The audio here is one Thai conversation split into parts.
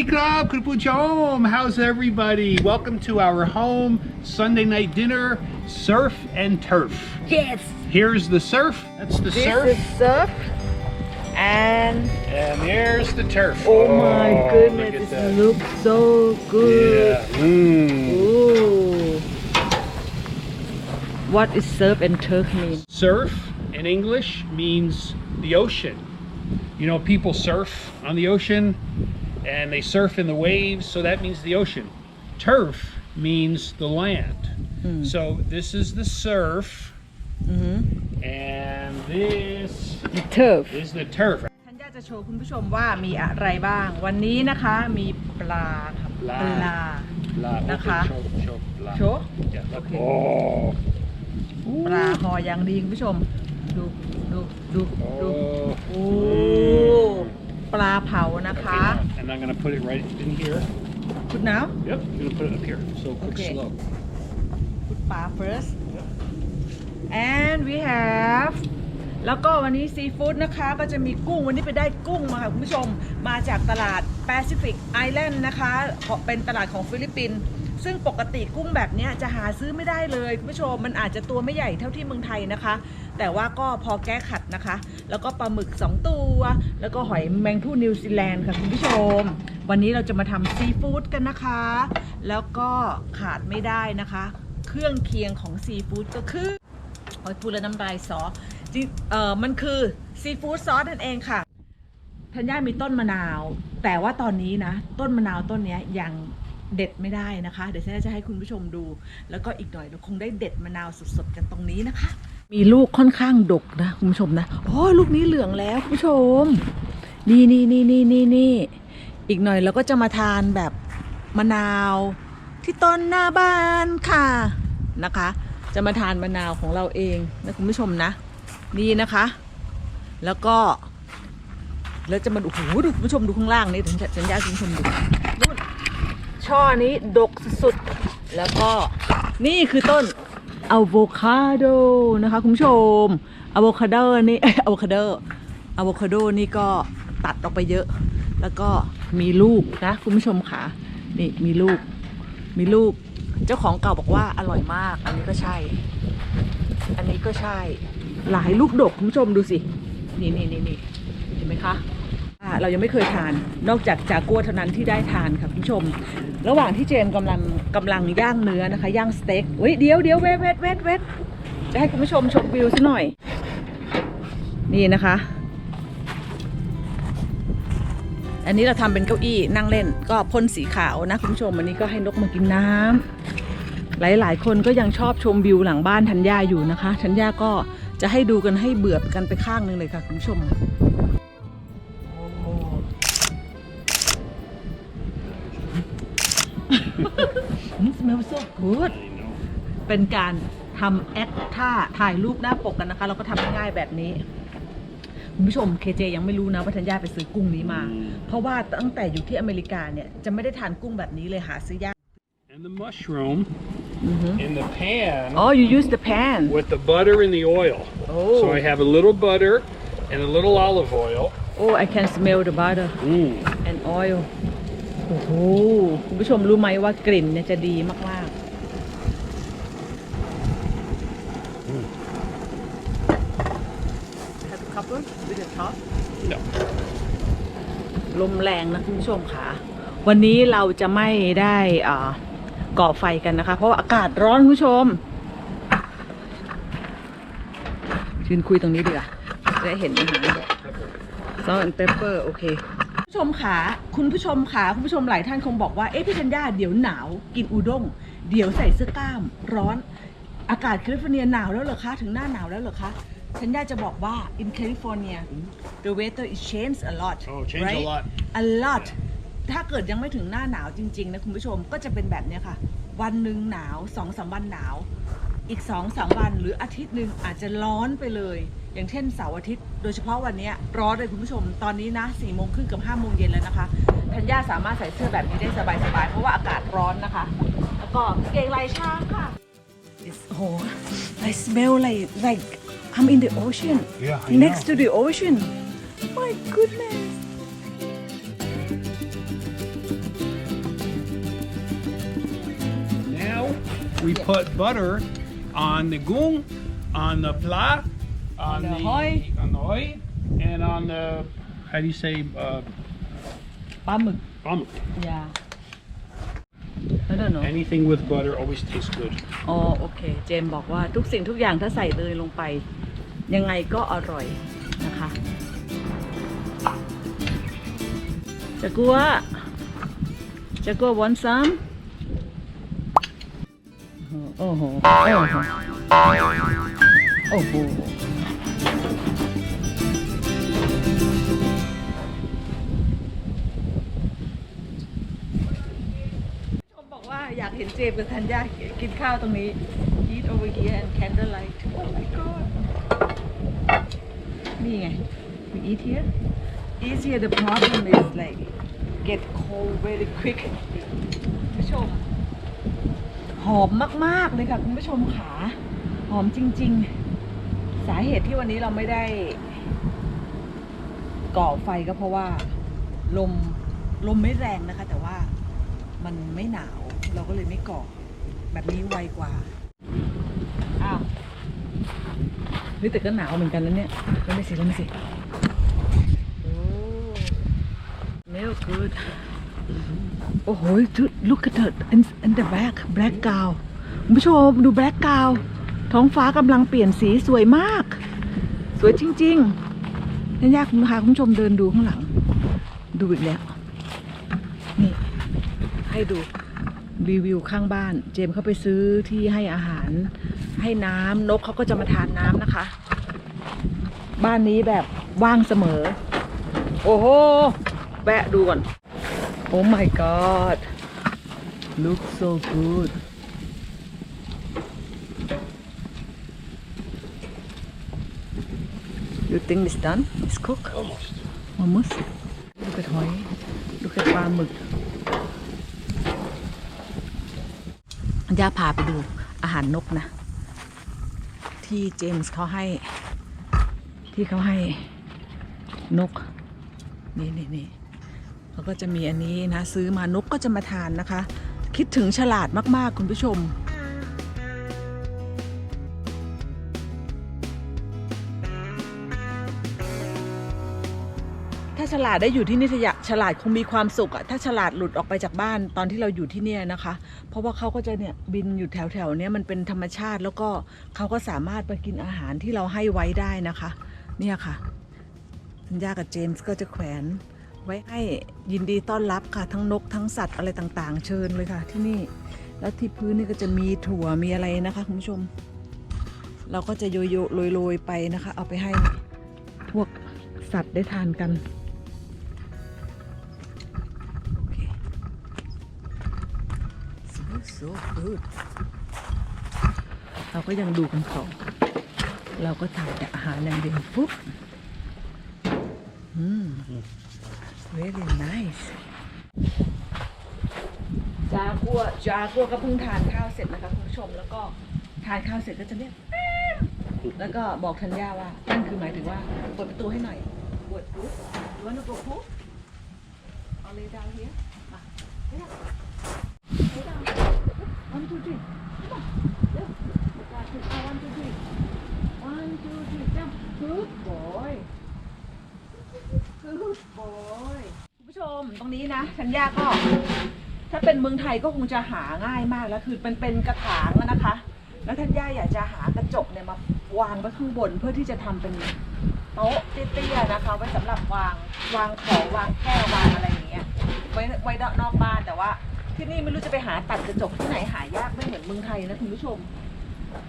Sawadee krab, Kripuchom. How's everybody? Welcome to our home Sunday night dinner, surf and turf. Yes Here's the surf. That's the this surf. is surf and And there's the turf. oh my goodness look that. looks so good Yeah. Mm. Ooh. What is surf and turf mean? Surf in English means the ocean. You know, people surf on the ocean and they surf in the waves, so that means the ocean. Turf means the land. So this is the surf, and this Turf is the turf. ฉันอยากจะโชว์คุณผู้ชมว่ามีอะไรบ้าง วันนี้นะคะมีปลาครับปลา ปลา La, Naka. Show, show, la. โชว์ Yeah, look. Okay. Oh. ปลาหออย่างดีคุณผู้ชม ดูดูดูดู Oh. โอ้ ปลาเผานะคะ Okay, now- and I'm gonna put it right in here. คุณน้าว Yep, I'm gonna put it up here. So quick, Okay. slow. พุดปลา first and we have แล้วก็วันนี้ซีฟู้ดนะคะก็จะมีกุ้งวันนี้ไปได้กุ้งมาค่ะคุณผู้ชมมาจากตลาด Pacific Island นะคะเป็นตลาดของฟิลิปปินส์ ซึ่งปกติกุ้งแบบนี้จะหาซื้อไม่ได้เลยคุณผู้ชมมันอาจจะตัวไม่ใหญ่เท่าที่เมืองไทยนะคะ แต่ว่าก็พอแก้ขัดนะคะ แล้วก็ปลาหมึก 2 ตัว แล้วก็หอยแมงผู้นิวซีแลนด์ค่ะคุณผู้ชม วันนี้เราจะมาทำซีฟู้ดกันนะคะ แล้วก็ขาดไม่ได้นะคะ เครื่องเคียงของซีฟู้ดก็คือโอ้ยพูดแล้วน้ำลายซอจริงเออมันคือซีฟู้ดซอสนั่นเองค่ะธัญญามีต้นมะนาว แต่ว่าตอนนี้นะ ต้นมะนาวต้นนี้ยัง เด็ดไม่ได้นะคะ เดี๋ยวฉันจะให้คุณผู้ชมดู แล้วก็อีกหน่อยเราคงได้เด็ดมะนาวสดๆกันตรงนี้นะคะ มีลูกค่อนข้างดกนะคุณผู้ชมนะโอ้ลูกนี้เหลืองแล้วคุณผู้ชม นี่นี่นี่นี่นี่นี่อีกหน่อยเราก็จะมาทานแบบมะนาวที่ต้นหน้าบ้านค่ะนะคะ จะมาทานมะนาวของเราเองนะคุณผู้ชมนะ นี่นะคะ แล้วก็แล้วจะมาดูโอ้โหดูคุณผู้ชมดูข้างล่างนี่ถึงสัญญาคุณผู้ชมดู ช่อนี้ดกสุดๆ แล้วก็นี่คือต้นอะโวคาโดนะคะคุณผู้ชมอะโวคาโดนี่อะโวคาโดอะโวคาโดนี่ก็ตัดออกไปเยอะ แล้วก็มีลูกนะคุณผู้ชมค่ะนี่มีลูกมีลูก เจ้าของเก่าบอกว่าอร่อยมาก อันนี้ก็ใช่ อันนี้ก็ใช่ หลายลูกดกคุณผู้ชมดูสิ นี่นี่นี่นี่เห็นไหมคะ เรายังไม่เคยทาน นอกจากจากัวเท่านั้นที่ได้ทานค่ะคุณผู้ชม ระหว่างที่เจนกำลังกำลังย่างเนื้อนะคะ ย่างสเต็กเฮ้ยเดี๋ยวเดี๋ยวเวทเวทเวทเวทจะให้คุณผู้ชมชมวิวซะหน่อย นี่นะคะ อันนี้เราทำเป็นเก้าอี้นั่งเล่น ก็พ่นสีขาวนะคุณผู้ชมอันนี้ก็ให้นกมากินน้ำหลาย ๆ คนก็ยังชอบชมวิวหลังบ้านธัญญาอยู่นะคะธัญญาก็จะให้ดูกันให้เบื่อกันไปข้างหนึงเลยค่ะคุณผู้ชม smells so good I know. เป็นการทำแอคท่าถ่ายรูปหน้าปกกันนะคะ เราก็ทำง่ายๆแบบนี้คุณผู้ชมเคเจยังไม่รู้นะว่าธัญญาไปซื้อกุ้งนี้มาอืมเพราะว่าตั้งแต่อยู่ที่อเมริกาเนี่ย จะไม่ได้ทานกุ้งแบบนี้เลยหาซื้อยาก And the mushroom อือฮึ in the pan Oh you use the pan with the butter and the oil. Oh. So I have a little butter and a little olive oil. Oh I can smell the butter Mm. and oil โอ้โหคุณผู้ชมรู้ไหมว่ากลิ่นเนี่ยจะดีมากๆ Have a couple with the top No. ลมแรงนะคุณผู้ชมค่ะ วันนี้เราจะไม่ได้อ่าก่อไฟกันนะคะ เพราะว่าอากาศร้อนคุณผู้ชมยืนคุยตรงนี้ดีกว่าจะได้เห็นอาหารซอสเปปเปอร์ โอเคคุณ ผู้ชมขาคุณผู้ชมขาคุณผู้ชมหลายท่านคงบอกว่าเอ๊ะพี่ธัญญาเดี๋ยวหนาวกินอุด้ง เดี๋ยวใส่เสื้อกล้ามร้อน อากาศแคลิฟอร์เนียหนาวแล้วเหรอคะถึงหน้าหนาวแล้วเหรอคะธัญญาจะบอกว่า in California the weather is changed a lot Oh, change a right? lot. a lot ถ้าเกิดยังไม่ถึงหน้าหนาวจริง ๆ นะคุณผู้ชมก็จะเป็นแบบเนี้ยค่ะ วันหนึ่งหนาวสองสามวันหนาว อีกสองสามวันหรืออาทิตย์หนึ่งอาจจะร้อนไปเลย อย่างเช่นเสาร์อาทิตย์ โดยเฉพาะวันนี้ร้อนเลยคุณผู้ชมตอนนี้นะสี่โมงครึ่งกับห้าโมงเย็นแล้วนะคะธัญญาสามารถใส่เสื้อแบบนี้ได้สบายๆเพราะว่าอากาศร้อนนะคะ แล้วก็เกงลายช้างค่ะ It's, oh, I smell like like I'm in the ocean. Yeah, I next know. to the ocean. My goodness. Now we put butter on the gung, on the pla, on The the, hoi. on the hoi, and on the how do you say uh, ปลาหมึก bum. ยา I don't know Anything with butter always tastes good. อ๋อโอเค เจมส์บอกว่าทุกสิ่งทุกอย่างถ้าใส่เนยลงไป ยังไงก็อร่อยนะคะจะกลัวจะกลัววันซ้ำ โอ้โห โอ้โห โอ้โห ชมบอกว่าอยากเห็นเจมส์กับธัญญากินข้าวตรงนี้ eat over here and candlelight oh my god นี่ไง we eat here eat here the problem is like get cold very quick คุณผู้ชม หอมมาก ๆ เลยค่ะคุณผู้ชมขาหอมจริง ๆ สาเหตุที่วันนี้เราไม่ได้ ก่อไฟก็เพราะว่า ลมลมไม่แรงนะคะ แต่ว่ามันไม่หนาวเราก็เลยไม่ก่อ แบบนี้ไวกว่าอ้าวนี่แต่ก็หนาวเหมือนกันแล้วเนี่ยแล้วไม่สิแล้วไม่สิโอ้ smell good โอ้โห dude look at the in, in the back black gown คุณผู้ชมดู black gown ท้องฟ้ากำลังเปลี่ยนสีสวยมาก สวยจริงๆนั่ยากคุณพาคุณผู้ชมเดินดูข้างหลัง ดูอีกแล้ว นี่ ให้ดูรีวิวข้างบ้าน เจมเขาไปซื้อที่ให้อาหาร ให้น้ำนกเขาก็จะมาทานน้ำนะคะ บ้านนี้แบบว่างเสมอ โอ้โห แวะดูก่อน โอ้ my god look so good you think it's done it's cooked Almost. almost ดูกระหอยดูกระปลาหมึกย่าพาไปดูอาหารนกนะ ที่เจมส์เขาให้ ที่เขาให้นก นี่นี่นี่ เขาก็จะมีอันนี้นะ ซื้อมานกก็จะมาทานนะคะ คิดถึงฉลาดมากๆคุณผู้ชมถ้าฉลาดได้อยู่ที่นี่ทยะฉลาดคงมีความสุขอะถ้าฉลาดหลุดออกไปจากบ้านตอนที่เราอยู่ที่เนี่ยนะคะ เพราะว่าเขาก็จะเนี่ยบินอยู่แถวแถวๆเนี้ยมันเป็นธรรมชาติแล้วก็เขาก็สามารถไปกินอาหารที่เราให้ไว้ได้นะคะ เนี่ยค่ะธัญญากับเจมส์ก็จะแขวน ไว้ให้ยินดีต้อนรับค่ะทั้งนกทั้งสัตว์อะไรต่างๆ เชิญเลยค่ะที่นี่ แล้วที่พื้นนี่ก็จะมีถั่วมีอะไรนะคะคุณผู้ชม เราก็จะโยโย่โรยๆไปนะคะ เอาไปให้พวกสัตว์ได้ทานกันโอเค so so good เราก็ยังดูกันต่อเราก็ถ่ายแต่อาหารอย่างเดียวปุ๊บ อืม very nice จากัวจากัวก็เพิ่งทานข้าวเสร็จนะคะคุณผู้ชมแล้วก็ทานข้าวเสร็จก็จะเรียกแล้วก็บอกธัญญาว่านั่นคือหมายถึงว่าเปิดประตูให้หน่อยเปิดปุ๊บดูว่านุกปุ๊บเอาเลยดาวเฮียมา Lay down. One, two, three. Come on. Go. One, two, ah, one, two, three. One, two, three. Jump. Good boy. Good boy. คุณผู้ชมตรง นี้นะชัญญาก็ ถ้าเป็นเมืองไทยก็คงจะหาง่ายมากแล้วคือมันเป็นกระถางอะนะคะ แล้วท่านย่าอยากจะหากระจกเนี่ยมาวางไว้ข้างบนเพื่อที่จะทำเป็นโต๊ะเตี้ยๆนะคะ ไว้สำหรับวางวางของวางแก้ววางอะไรอย่างเงี้ยไว้ไว้นอกบ้านแต่ว่า ที่นี่ไม่รู้จะไปหาตัดกระจกที่ไหนหายากไม่เหมือนเมืองไทยนะคุณผู้ชม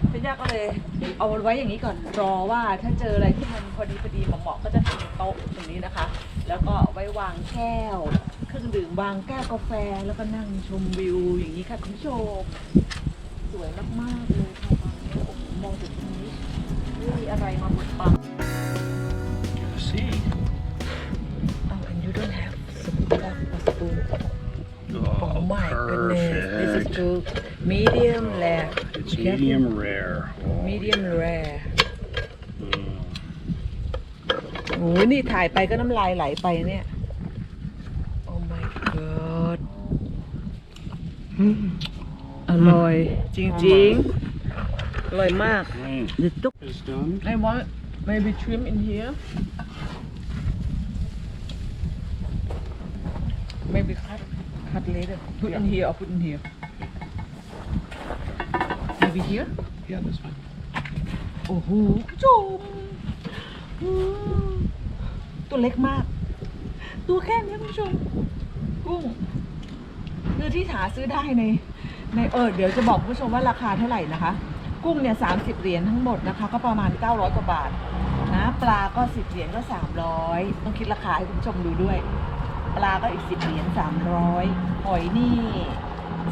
เป็นยากก็เลยเอาไว้อย่างนี้ก่อนรอว่าถ้าเจออะไรที่มันพอดีพอดีเหมาะๆก็จะทำโต๊ะตรงนี้นะคะ แล้วก็ไว้วางแก้ว เครื่องดื่มวางแก้วกาแฟแล้วก็นั่งชมวิวอย่างนี้ค่ะคุณผู้ชมสวยมากๆเลยค่ะตอนนี้โอ้โหมองจากตรงนี้ไม่มีอะไรมาบดบัง See? Oh and you don't have spoon or spoon Oh, Oh my goodness, this is perfect. good. Medium rare. It's Careful. medium rare. Oh, Medium rare. mm. โอ้ยนี่ถ่ายไปก็น้ำลายไหลไปเนี่ย Oh my god. อร่อย จริงๆ อร่อยมาก Mm. เดี๋ยวตุ๊ก It's done. I want maybe trim in here maybe cut cut later put in here or put in here maybe here Yeah, that's fine. โอ้โหคุณผู้ชมอืมตัวเล็กมาก ตัวแค่นี้คุณผู้ชมกุ้ง คือที่หาซื้อได้ในในเออเดี๋ยวจะบอกคุณผู้ชมว่าราคาเท่าไหร่นะคะ กุ้งเนี่ยสามสิบเหรียญทั้งหมดนะคะ ก็ประมาณ 900 กว่าบาทนะปลาก็สิบเหรียญก็ 300 ต้องคิดราคาให้คุณผู้ชมดูด้วย ปลาก็อีกสิบเหรียญ300 หอยนี่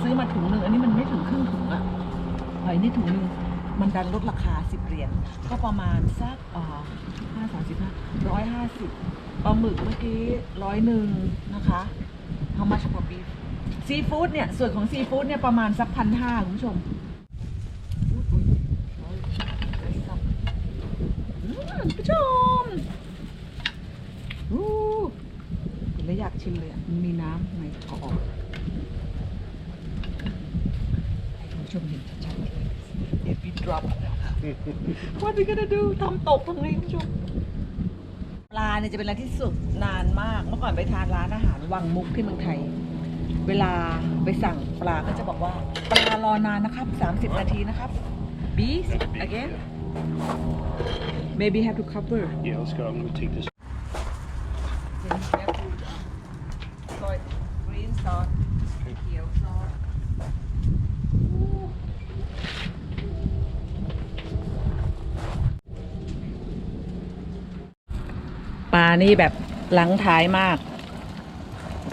ซื้อมาถุงหนึ่งอันนี้มันไม่ถึงครึ่งถุงอะหอยนี่ถุงหนึ่งมันดันลดราคาสิบเหรียญก็ประมาณสักอ่าห้าสามสิบห้าร้อยห้าสิบปลาหมึกเมื่อกี้ร้อยหนึ่งนะคะ how much for beef ซีฟู้ดเนี่ย ส่วนของซีฟู้ดเนี่ยประมาณสักพันห้าคุณผู้ชมคุณผู้ชมอู้แล้วอยากชิมเลยมันมีน้ำไหนเอออกคุณผู้ชมเห็นชัดๆเลย if we drop what we gonna do ทำตกตรงนี้คุณผู้ชมปลาเนี่ยจะเป็นอะไรที่สุกนานมาก เมื่อก่อนไปทานร้านอาหารวังมุกที่เมืองไทย เวลาไปสั่งปลาก็จะบอกว่า ปลารอนานนะครับ 30 นาทีนะครับ beef again maybe have to cover Yeah, let's go. I'm gonna take this. then have to soy green sauce เขียวซอสปลานี่แบบหลังท้ายมาก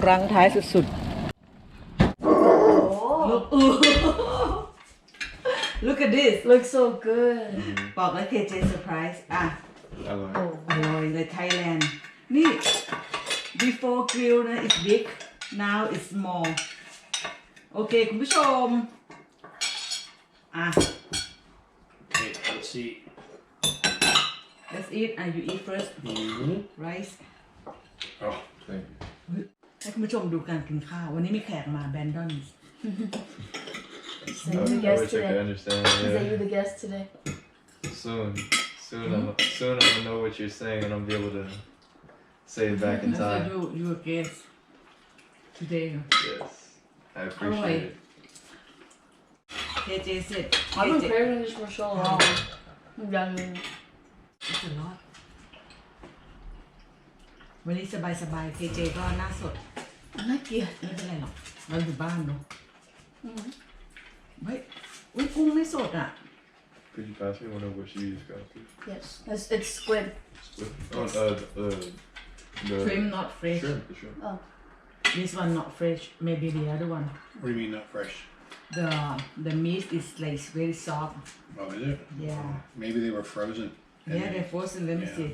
รังท้ายสุดๆ Look, Look at this Looks so good. บอกแล้ว KJ surprise อะ Oh. อร่อยเลย Thailand นี่ before grill นะ is big now is small โอเค คุณผู้ชม อะ Okay, let's see. let's eat อะ you eat first Mm-hmm. rice Oh, ให้คุณผู้ชมดูการกินข้าว วันนี้มีแขกมาแบนดอน Is that you the I guest wish I could today? understand. Is that you Yeah. the guest today? Soon, soon, I'm, soon I'm gonna know what you're saying and I'll be able to say it back in time. you you guess today Yes, I appreciate it. KJ said I've been KJ craving this for so long. Yeah, It's a lot วันนี้สบายสบายๆ KJ ก็หน้าสด I'm not good. ไม่เป็นไรหรอก เราอยู่บ้านเนาะ เฮ้ยอุ้ยกุ้งไม่สดอ่ะ Could you pass me one of what you just got? please? Yes, it's, it's squid. Split. Oh, uh, uh, the shrimp not fresh shrimp, the shrimp. Oh, this one not fresh maybe the other one what do you mean not fresh? the the meat is like very soft Oh, is it? yeah Maybe they were frozen. and yeah they- they're frozen let me Yeah. see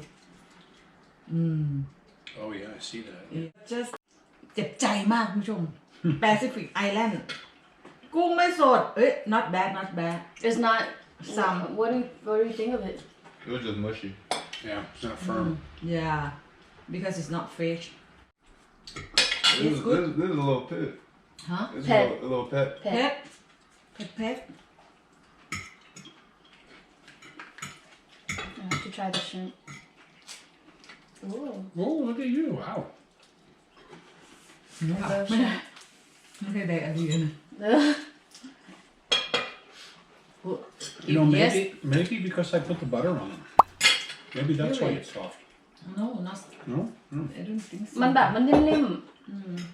อืม Oh yeah, I see that. just เจ็บใจมากคุณผู้ชม Pacific Island กุ้งไม่สด เอ้ย not bad not bad it's not. Some. What do you What do you think of it? It was just mushy. Yeah, it's not firm. yeah because it's not fresh This, It's is, good. this, this is a little pit. huh This Pet. is a little, a little pet. เผ็ดเผ็ดเผ็ด I have to try the shrimp. Ooh. Oh, look at you! Wow. I love ไม่ได้ shrimp. ไม่ได้แดกอะไรเลยนะ You know, yes. maybe maybe because I put the butter on it. Maybe that's really? why it's soft. No, not. No. no. I don't think so. Man, that not. lim. Mm.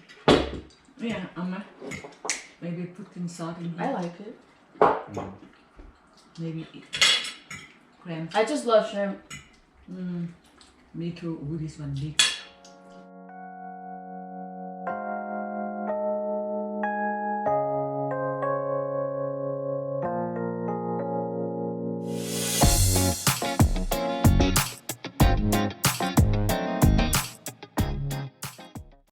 Yeah, Amma. Maybe put in salt in here. I like it. Mm. Maybe cream. I just love shrimp. Mm. Me too. Ooh, this one big.